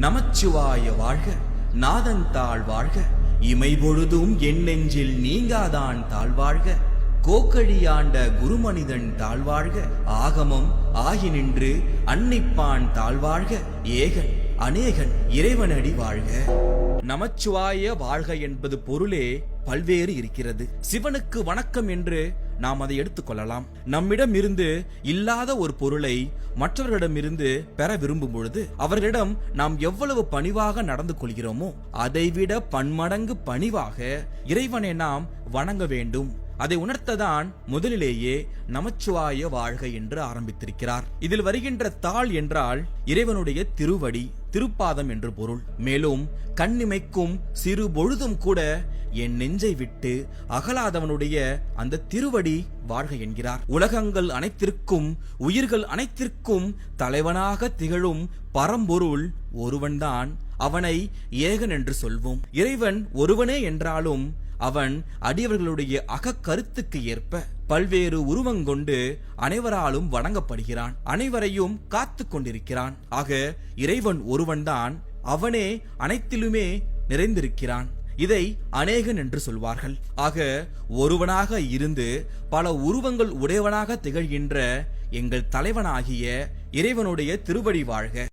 நமச்சிவாய வாழ்க நாதன் தாழ் வாழ்க. இமை பொழுதும் என் நெஞ்சில் நீங்காதான் தாழ்வாழ்க கோக்கழியாண்ட குருமனிதன் தாழ்வாழ்க ஆகமம் ஆகி நின்று அன்னிப்பான் தாழ்வாழ்க ஏகன் அநேகன் இறைவனடி வாழ்க. நமச்சிவாய வாழ்க என்பது பொருளே பல்வேறு இருக்கிறது. சிவனுக்கு வணக்கம் என்று நாம் அதை எடுத்துக்கொள்ளலாம் நம்மிடம் இருந்து இல்லாத ஒரு பொருளை மற்றவர்களிடமிருந்து பெற விரும்பும் பொழுது அவர்களிடம் நாம் எவ்வளவு பணிவாக நடந்து கொள்கிறோமோ அதைவிட பன்மடங்கு பணிவாக இறைவனை நாம் வணங்க வேண்டும். அதை உணர்த்ததான் முதலிலேயே நமச்சிவாய வாழ்க என்று ஆரம்பித்திருக்கிறார். இதில் வருகின்ற தாள் என்றால் இறைவனுடைய திருவடி திருப்பாதம் என்று பொருள். மேலும் கண்ணிமைக்கும் சிறு பொழுதும் கூட என் நெஞ்சை விட்டு அகலாதவனுடைய அந்த திருவடி வாழ்க என்கிறார். உலகங்கள் அனைத்திற்கும் உயிர்கள் அனைத்திற்கும் தலைவனாக திகழும் பரம்பொருள் ஒருவன்தான். அவனை ஏகன் என்று சொல்வோம். இறைவன் ஒருவனே என்றாலும் அவன் அடியவர்களுடைய அகக்கருத்துக்கு ஏற்ப பல்வேறு உருவங்கொண்டு அனைவராலும் வணங்கப்படுகிறான். அனைவரையும் காத்து கொண்டிருக்கிறான். ஆக இறைவன் ஒருவன்தான். அவனே அனைத்திலுமே நிறைந்திருக்கிறான். இதை அநேகன் என்று சொல்வார்கள். ஆக ஒருவனாக இருந்து பல உருவங்கள் உடையவனாக திகழ்கின்ற எங்கள் தலைவனாகிய இறைவனுடைய திருவடி வாழ்க.